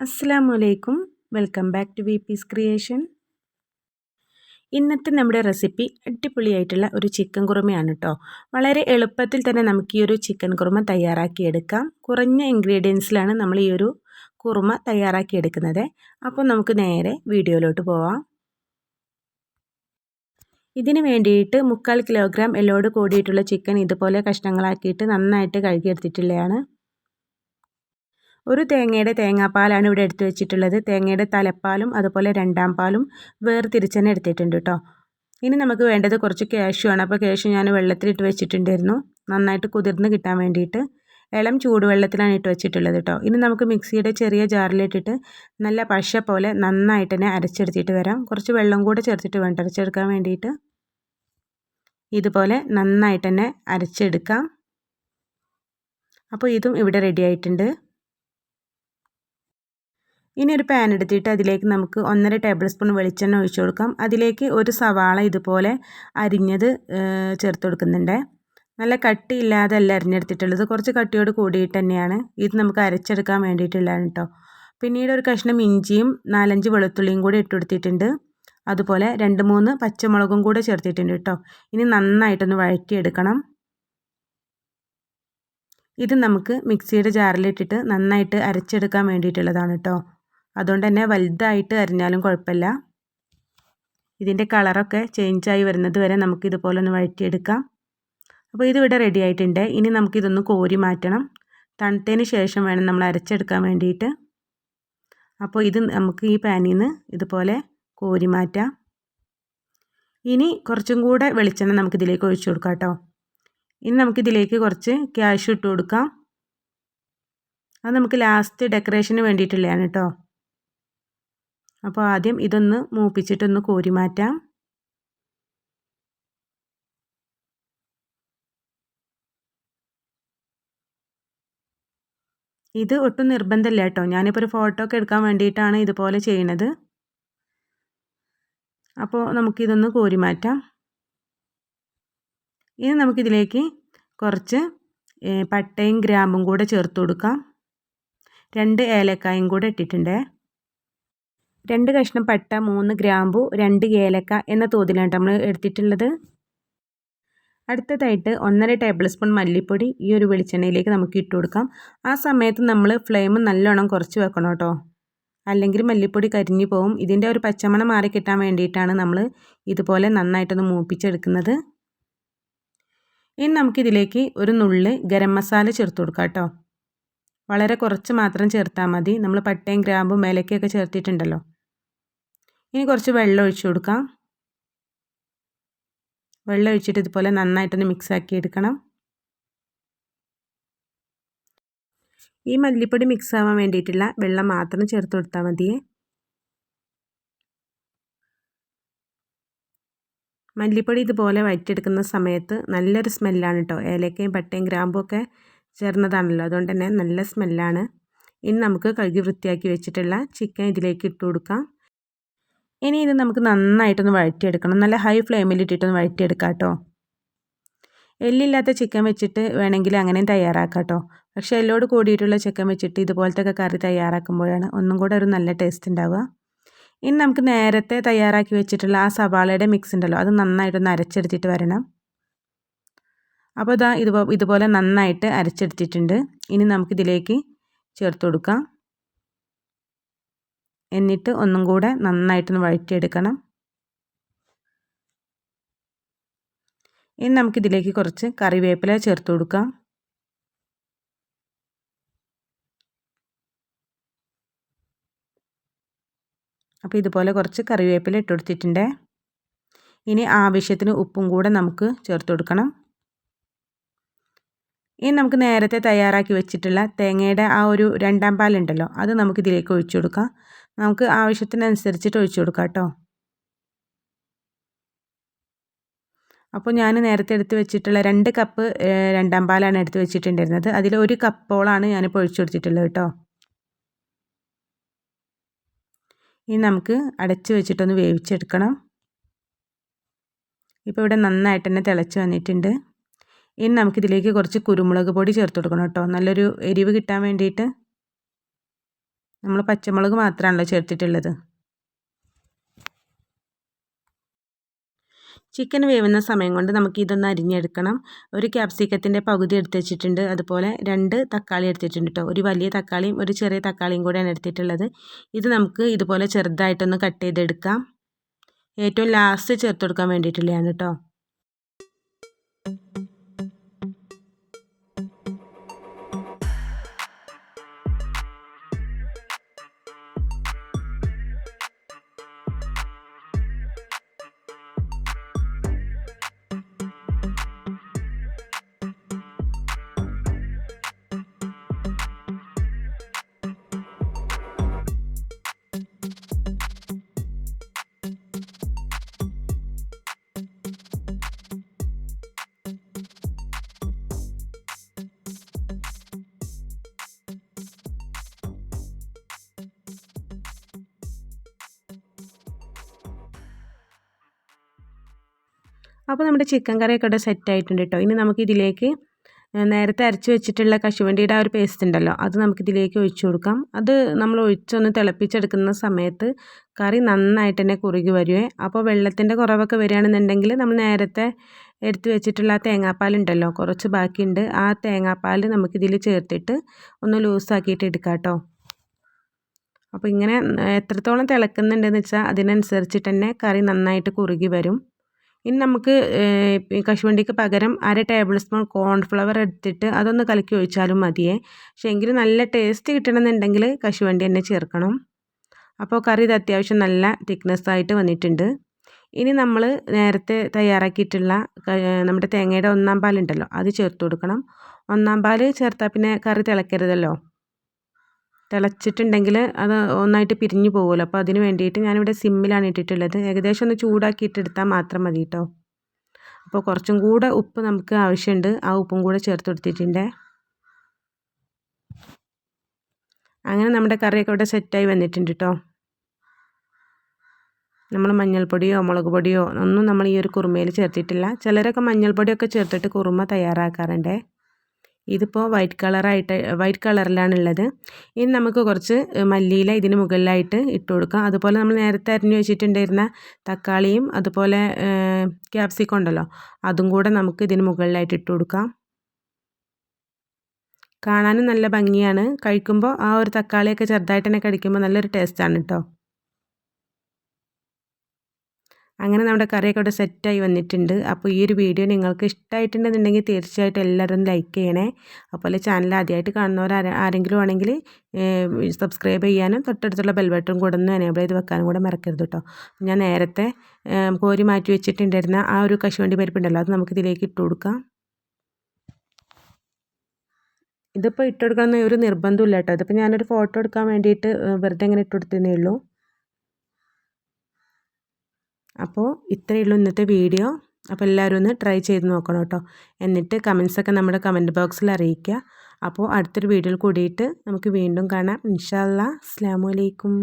അസ്സാം വലൈക്കും welcome back to V peace creation ഇന്നത്തെ നമ്മുടെ റെസിപ്പി അടിപൊളിയായിട്ടുള്ള ഒരു ചിക്കൻ കുറുമയാണ് കേട്ടോ വളരെ എളുപ്പത്തിൽ തന്നെ നമുക്ക് ഈ ഒരു ചിക്കൻ കുറുമ തയ്യാറാക്കിയെടുക്കാം. കുറഞ്ഞ ഇൻഗ്രീഡിയൻസിലാണ് നമ്മൾ ഈ ഒരു കുറുമ തയ്യാറാക്കിയെടുക്കുന്നത്. അപ്പോൾ നമുക്ക് നേരെ വീഡിയോയിലോട്ട് പോവാം. ഇതിന് വേണ്ടിയിട്ട് മുക്കാൽ കിലോഗ്രാം എല്ലോട് കൂടിയിട്ടുള്ള ചിക്കൻ ഇതുപോലെ കഷ്ണങ്ങളാക്കിയിട്ട് നന്നായിട്ട് കഴുകിയെടുത്തിട്ടുള്ളതാണ്. ഒരു തേങ്ങയുടെ തേങ്ങാപ്പാലാണ് ഇവിടെ എടുത്തു വെച്ചിട്ടുള്ളത്. തേങ്ങയുടെ തലപ്പാലും അതുപോലെ രണ്ടാം പാലും വേർതിരിച്ച് തന്നെ എടുത്തിട്ടുണ്ട് കേട്ടോ ഇനി നമുക്ക് വേണ്ടത് കുറച്ച് ക്യാഷു ആണ്. അപ്പോൾ ക്യാഷു ഞാൻ വെള്ളത്തിലിട്ട് വെച്ചിട്ടുണ്ടായിരുന്നു. നന്നായിട്ട് കുതിർന്ന് കിട്ടാൻ വേണ്ടിയിട്ട്. ഇളം ചൂടുവെള്ളത്തിലാണ് ഇട്ട് വെച്ചിട്ടുള്ളത് കേട്ടോ ഇനി നമുക്ക് മിക്സിയുടെ ചെറിയ ജാറിലിട്ടിട്ട് നല്ല പശ പോലെ നന്നായിട്ട് തന്നെ അരച്ചെടുത്തിട്ട് വരാം. കുറച്ച് വെള്ളം കൂടെ ചേർത്തിട്ട് വേണ്ട അരച്ചെടുക്കാൻ വേണ്ടിയിട്ട്. ഇതുപോലെ നന്നായിട്ട് തന്നെ അരച്ചെടുക്കാം. അപ്പോൾ ഇതും ഇവിടെ റെഡി ആയിട്ടുണ്ട്. ഇനി ഒരു പാൻ എടുത്തിട്ട് അതിലേക്ക് നമുക്ക് ഒന്നര ടേബിൾ സ്പൂൺ വെളിച്ചെണ്ണ ഒഴിച്ചു കൊടുക്കാം. അതിലേക്ക് ഒരു സവാള ഇതുപോലെ അരിഞ്ഞത് ചേർത്ത് കൊടുക്കുന്നുണ്ട്. നല്ല കട്ടിയില്ലാതെ അല്ല അരിഞ്ഞെടുത്തിട്ടുള്ളത്. കുറച്ച് കട്ടിയോട് കൂടിയിട്ട് തന്നെയാണ്. ഇത് നമുക്ക് അരച്ചെടുക്കാൻ വേണ്ടിയിട്ടുള്ളതാണ് കേട്ടോ പിന്നീട് ഒരു കഷ്ണം ഇഞ്ചിയും നാലഞ്ച് വെളുത്തുള്ളിയും കൂടി ഇട്ട് കൊടുത്തിട്ടുണ്ട്. അതുപോലെ രണ്ട് മൂന്ന് പച്ചമുളകും കൂടെ ചേർത്തിട്ടുണ്ട് കേട്ടോ ഇനി നന്നായിട്ടൊന്ന് വഴറ്റിയെടുക്കണം. ഇത് നമുക്ക് മിക്സിയുടെ ജാറിലിട്ടിട്ട് നന്നായിട്ട് അരച്ചെടുക്കാൻ വേണ്ടിയിട്ടുള്ളതാണ് കേട്ടോ അതുകൊണ്ട് തന്നെ വലുതായിട്ട് അരിഞ്ഞാലും കുഴപ്പമില്ല. ഇതിന്റെ കളറൊക്കെ ചേഞ്ചായി വരുന്നത് വരെ നമുക്ക് ഇതുപോലെ ഒന്ന് വഴറ്റിയെടുക്കാം. അപ്പോൾ ഇതിവിടെ റെഡി ആയിട്ടുണ്ട്. ഇനി നമുക്കിതൊന്ന് കോരി മാറ്റണം. തണുത്തതിന് ശേഷം വേണം നമ്മൾ അരച്ചെടുക്കാൻ വേണ്ടിയിട്ട്. അപ്പോൾ ഇത് നമുക്ക് ഈ പാനിൽ നിന്ന് ഇതുപോലെ കോരി മാറ്റാം. ഇനി കുറച്ചും കൂടെ വെളിച്ചെണ്ണ നമുക്കിതിലേക്ക് ഒഴിച്ചു കൊടുക്കാം കേട്ടോ. ഇനി നമുക്കിതിലേക്ക് കുറച്ച് ക്യാഷ് ഇട്ട് കൊടുക്കാം. അത് നമുക്ക് ലാസ്റ്റ് ഡെക്കറേഷന് വേണ്ടിയിട്ടുള്ളതാണ് കേട്ടോ. അപ്പോൾ ആദ്യം ഇതൊന്ന് മൂപ്പിച്ചിട്ടൊന്ന് കോരി മാറ്റാം. ഇത് ഒട്ടും നിർബന്ധമില്ല കേട്ടോ. ഞാനിപ്പോൾ ഒരു ഫോട്ടോ ഒക്കെ എടുക്കാൻ വേണ്ടിയിട്ടാണ് ഇതുപോലെ ചെയ്യണത്. അപ്പോൾ നമുക്കിതൊന്ന് കോരി മാറ്റാം. ഇനി നമുക്കിതിലേക്ക് കുറച്ച് പട്ടയും ഗ്രാമ്പും കൂടെ ചേർത്ത് കൊടുക്കാം. രണ്ട് ഏലക്കായും കൂടെ ഇട്ടിട്ടുണ്ട്. രണ്ട് കഷ്ണം പട്ട മൂന്ന് ഗ്രാമ്പു രണ്ട് ഏലക്ക എന്ന തോതിലാണ് നമ്മൾ എടുത്തിട്ടുള്ളത്. അടുത്തതായിട്ട് ഒന്നര ടേബിൾ സ്പൂൺ മല്ലിപ്പൊടി ഈ ഒരു വെളിച്ചെണ്ണയിലേക്ക് നമുക്ക് ഇട്ട് കൊടുക്കാം. ആ സമയത്ത് നമ്മൾ ഫ്ലെയിം നല്ലോണം കുറച്ച് വെക്കണം കേട്ടോ. അല്ലെങ്കിൽ മല്ലിപ്പൊടി കരിഞ്ഞു പോവും. ഇതിന്റെ ഒരു പച്ചമണം മാറി കിട്ടാൻ വേണ്ടിയിട്ടാണ് നമ്മൾ ഇതുപോലെ നന്നായിട്ടൊന്ന് മൂപ്പിച്ചെടുക്കുന്നത്. ഇനി നമുക്കിതിലേക്ക് ഒരു നുള്ള് ഗരം മസാല ചേർത്ത് കൊടുക്കാം കേട്ടോ. വളരെ കുറച്ച് മാത്രം ചേർത്താൽ മതി. നമ്മൾ പട്ടയും ഗ്രാമ്പും മേലക്കൊക്കെ ചേർത്തിട്ടുണ്ടല്ലോ. ഇനി കുറച്ച് വെള്ളം ഒഴിച്ചു കൊടുക്കാം. വെള്ളം ഒഴിച്ചിട്ട് ഇതുപോലെ നന്നായിട്ടൊന്ന് മിക്സ് ആക്കി എടുക്കണം. ഈ മല്ലിപ്പൊടി മിക്സ് ആവാൻ വേണ്ടിയിട്ടുള്ള വെള്ളം മാത്രം ചേർത്ത് കൊടുത്താൽ മതിയേ. മല്ലിപ്പൊടി ഇതുപോലെ വയറ്റെടുക്കുന്ന സമയത്ത് നല്ലൊരു സ്മെല്ലാണ് കേട്ടോ ഏലക്കയും പട്ടയും ഗ്രാമ്പും ഒക്കെ ചേർന്നതാണല്ലോ. അതുകൊണ്ട് തന്നെ നല്ല സ്മെല്ലാണ് ഇനി നമുക്ക് കഴുകി വൃത്തിയാക്കി വെച്ചിട്ടുള്ള ചിക്കൻ ഇതിലേക്ക് ഇട്ട് കൊടുക്കാം. ഇനി ഇത് നമുക്ക് നന്നായിട്ടൊന്ന് വഴറ്റിയെടുക്കണം. നല്ല ഹൈ ഫ്ലെയിമിൽ ഇട്ടിട്ടൊന്ന് വഴറ്റിയെടുക്കാം കേട്ടോ എല്ലില്ലാത്ത ചിക്കൻ വെച്ചിട്ട് വേണമെങ്കിൽ അങ്ങനെയും തയ്യാറാക്കാം കേട്ടോ പക്ഷേ എല്ലോട് കൂടിയിട്ടുള്ള ചിക്കൻ വെച്ചിട്ട് ഇതുപോലത്തെ കറി തയ്യാറാക്കുമ്പോഴാണ് ഒന്നും കൂടെ ഒരു നല്ല ടേസ്റ്റ് ഉണ്ടാവുക. ഇനി നമുക്ക് നേരത്തെ തയ്യാറാക്കി വെച്ചിട്ടുള്ള ആ സവാളയുടെ മിക്സ് ഉണ്ടല്ലോ അത് നന്നായിട്ടൊന്ന് അരച്ചെടുത്തിട്ട് വരണം. അപ്പോൾ ഇതാ ഇതുപോലെ നന്നായിട്ട് അരച്ചെടുത്തിട്ടുണ്ട്. ഇനി നമുക്കിതിലേക്ക് ചേർത്ത് കൊടുക്കാം. എന്നിട്ട് ഒന്നും കൂടെ നന്നായിട്ടൊന്ന് വഴറ്റിയെടുക്കണം. ഇനി നമുക്കിതിലേക്ക് കുറച്ച് കറിവേപ്പില ചേർത്ത് കൊടുക്കാം. അപ്പോൾ ഇതുപോലെ കുറച്ച് കറിവേപ്പില ഇട്ട് കൊടുത്തിട്ടുണ്ട്. ഇനി ആവശ്യത്തിന് ഉപ്പും കൂടെ നമുക്ക് ചേർത്ത് കൊടുക്കണം. ഇനി നമുക്ക് നേരത്തെ തയ്യാറാക്കി വെച്ചിട്ടുള്ള തേങ്ങയുടെ ആ ഒരു രണ്ടാം പാലുണ്ടല്ലോ അത് നമുക്ക് ഇതിലേക്ക് ഒഴിച്ചു കൊടുക്കാം. നമുക്ക് ആവശ്യത്തിനനുസരിച്ചിട്ട് ഒഴിച്ചു കൊടുക്കാം കേട്ടോ. അപ്പോൾ ഞാൻ നേരത്തെ എടുത്ത് വെച്ചിട്ടുള്ള രണ്ട് കപ്പ് രണ്ടാം പാലാണ് എടുത്ത് വെച്ചിട്ടുണ്ടായിരുന്നത്. അതിൽ ഒരു കപ്പോളാണ് ഞാനിപ്പോൾ ഒഴിച്ചു കൊടുത്തിട്ടുള്ളത് കേട്ടോ. ഇനി നമുക്ക് അടച്ച് വെച്ചിട്ടൊന്ന് വേവിച്ചെടുക്കണം. ഇപ്പോൾ ഇവിടെ നന്നായിട്ട് തന്നെ തിളച്ച് വന്നിട്ടുണ്ട്. ഇനി നമുക്കിതിലേക്ക് കുറച്ച് കുരുമുളക് പൊടി ചേർത്ത് കൊടുക്കണം കേട്ടോ. നല്ലൊരു എരിവ് കിട്ടാൻ വേണ്ടിയിട്ട് നമ്മൾ പച്ചമുളക് മാത്രമാണല്ലോ ചേർത്തിട്ടുള്ളത്. ചിക്കൻ വേവുന്ന സമയം കൊണ്ട് നമുക്ക് ഇതൊന്ന് അരിഞ്ഞെടുക്കണം. ഒരു ക്യാപ്സിക്കത്തിന്റെ പകുതി എടുത്ത് വെച്ചിട്ടുണ്ട്. അതുപോലെ രണ്ട് തക്കാളി എടുത്തിട്ടുണ്ട് കേട്ടോ. ഒരു വലിയ തക്കാളിയും ഒരു ചെറിയ തക്കാളിയും കൂടെയാണ് എടുത്തിട്ടുള്ളത്. ഇത് നമുക്ക് ഇതുപോലെ ചെറുതായിട്ടൊന്ന് കട്ട് ചെയ്തെടുക്കാം. ഏറ്റവും ലാസ്റ്റ് ചേർത്ത് കൊടുക്കാൻ വേണ്ടിയിട്ടുള്ളതാണ് കേട്ടോ. അപ്പോൾ നമ്മുടെ ചിക്കൻ കറിയൊക്കെ ഇവിടെ സെറ്റ് ആയിട്ടുണ്ട് കേട്ടോ ഇനി നമുക്ക് ഇതിലേക്ക് നേരത്തെ അരച്ച് വെച്ചിട്ടുള്ള കശുവണ്ടിയുടെ ആ ഒരു പേസ്റ്റ് ഉണ്ടല്ലോ അത് നമുക്ക് ഇതിലേക്ക് ഒഴിച്ചു കൊടുക്കാം. അത് നമ്മൾ ഒഴിച്ചൊന്ന് തിളപ്പിച്ചെടുക്കുന്ന സമയത്ത് കറി നന്നായിട്ട് തന്നെ കുറുകി വരുവേ. അപ്പോൾ വെള്ളത്തിന്റെ കുറവൊക്കെ വരികയാണെന്നുണ്ടെങ്കിൽ നമ്മൾ നേരത്തെ എടുത്ത് വെച്ചിട്ടുള്ള ആ തേങ്ങാപ്പാലുണ്ടല്ലോ കുറച്ച് ബാക്കിയുണ്ട്. ആ തേങ്ങാപ്പാൽ നമുക്കിതിൽ ചേർത്തിട്ട് ഒന്ന് ലൂസാക്കിയിട്ട് എടുക്കാം കേട്ടോ അപ്പോൾ ഇങ്ങനെ എത്രത്തോളം തിളക്കുന്നുണ്ടെന്ന് വെച്ചാൽ അതിനനുസരിച്ചിട്ട് തന്നെ കറി നന്നായിട്ട് കുറുകി വരും. ഇനി നമുക്ക് കശുവണ്ടിക്ക് പകരം അര ടേബിൾ സ്പൂൺ കോൺഫ്ലവർ എടുത്തിട്ട് അതൊന്ന് കലക്കി ഒഴിച്ചാലും മതിയേ. പക്ഷേ എങ്കിലും നല്ല ടേസ്റ്റ് കിട്ടണമെന്നുണ്ടെങ്കിൽ കശുവണ്ടി തന്നെ ചേർക്കണം. അപ്പോൾ കറി ഇത് അത്യാവശ്യം നല്ല തിക്നെസ് ആയിട്ട് വന്നിട്ടുണ്ട്. ഇനി നമ്മൾ നേരത്തെ തയ്യാറാക്കിയിട്ടുള്ള നമ്മുടെ തേങ്ങയുടെ ഒന്നാം പാലുണ്ടല്ലോ അത് ചേർത്ത് കൊടുക്കണം. ഒന്നാം പാൽ ചേർത്താൽ പിന്നെ കറി തിളക്കരുതല്ലോ. തിളച്ചിട്ടുണ്ടെങ്കിൽ അത് ഒന്നായിട്ട് പിരിഞ്ഞു പോകുമല്ലോ അപ്പോൾ അതിന് വേണ്ടിയിട്ട് ഞാനിവിടെ സിമ്മിലാണ് ഇട്ടിട്ടുള്ളത്. ഏകദേശം ഒന്ന് ചൂടാക്കിയിട്ട് എടുത്താൽ മാത്രം മതി കേട്ടോ. അപ്പോൾ കുറച്ചും കൂടെ ഉപ്പ് നമുക്ക് ആവശ്യമുണ്ട്. ആ ഉപ്പും കൂടെ ചേർത്ത് കൊടുത്തിട്ടുണ്ട്. അങ്ങനെ നമ്മുടെ കറിയൊക്കെ ഇവിടെ സെറ്റായി വന്നിട്ടുണ്ട് കേട്ടോ. നമ്മൾ മഞ്ഞൾപ്പൊടിയോ മുളക് പൊടിയോ ഒന്നും നമ്മൾ ഈ ഒരു കുറുമയിൽ ചേർത്തിട്ടില്ല. ചിലരൊക്കെ മഞ്ഞൾപ്പൊടിയൊക്കെ ചേർത്തിട്ട് കുറുമ തയ്യാറാക്കാറുണ്ട്. ഇതിപ്പോൾ വൈറ്റ് കളറായിട്ട് വൈറ്റ് കളറിലാണുള്ളത് ഇനി നമുക്ക് കുറച്ച് മല്ലിയില ഇതിന് മുകളിലായിട്ട് ഇട്ട് കൊടുക്കാം. അതുപോലെ നമ്മൾ നേരത്തെ അരിഞ്ഞു വെച്ചിട്ടുണ്ടായിരുന്ന തക്കാളിയും അതുപോലെ ക്യാപ്സിക്കം ഉണ്ടല്ലോ അതും കൂടെ നമുക്ക് ഇതിന് മുകളിലായിട്ട് ഇട്ട് കൊടുക്കാം. കാണാനും നല്ല ഭംഗിയാണ്. കഴിക്കുമ്പോൾ ആ ഒരു തക്കാളിയൊക്കെ ചെറുതായിട്ട് തന്നെ കഴിക്കുമ്പോൾ നല്ലൊരു ടേസ്റ്റാണ് കേട്ടോ അങ്ങനെ നമ്മുടെ കറിയൊക്കെ ഇവിടെ സെറ്റായി വന്നിട്ടുണ്ട്. അപ്പോൾ ഈ ഒരു വീഡിയോ നിങ്ങൾക്ക് ഇഷ്ടമായിട്ടുണ്ടെന്നുണ്ടെങ്കിൽ തീർച്ചയായിട്ടും എല്ലാവരും ലൈക്ക് ചെയ്യണേ. അപ്പോൾ ചാനൽ ആദ്യമായിട്ട് കാണുന്നവർ ആരെങ്കിലും ആണെങ്കിൽ സബ്സ്ക്രൈബ് ചെയ്യാനും തൊട്ടടുത്തുള്ള ബെൽബട്ടൺ കൂടെ ഒന്ന് എനേബിൾ ചെയ്ത് വെക്കാനും കൂടെ മറക്കരുത് കേട്ടോ. ഞാൻ നേരത്തെ കോരി മാറ്റി വെച്ചിട്ടുണ്ടായിരുന്ന ആ ഒരു കശുവണ്ടി പരിപ്പുണ്ടല്ലോ അത് നമുക്ക് ഇതിലേക്ക് ഇട്ട് കൊടുക്കാം. ഇതിപ്പോൾ ഇട്ടുകൊടുക്കണമെന്ന് ഒരു നിർബന്ധമില്ല കേട്ടോ. ഇതിപ്പോൾ ഞാനൊരു ഫോട്ടോ എടുക്കാൻ വേണ്ടിയിട്ട് വെറുതെ ഇങ്ങനെ ഇട്ടുകൊടുത്തേ ഉള്ളൂ. അപ്പോൾ ഇത്രയേ ഉള്ളൂ ഇന്നത്തെ വീഡിയോ. അപ്പോൾ എല്ലാവരും ഒന്ന് ട്രൈ ചെയ്ത് നോക്കണം കേട്ടോ. എന്നിട്ട് കമൻസൊക്കെ നമ്മുടെ കമന്റ് ബോക്സിൽ അറിയിക്കുക. അപ്പോൾ അടുത്തൊരു വീഡിയോയിൽ കൂടിയിട്ട് നമുക്ക് വീണ്ടും കാണാം. ഇൻഷാല്ലാ അസ്സാം വലൈക്കും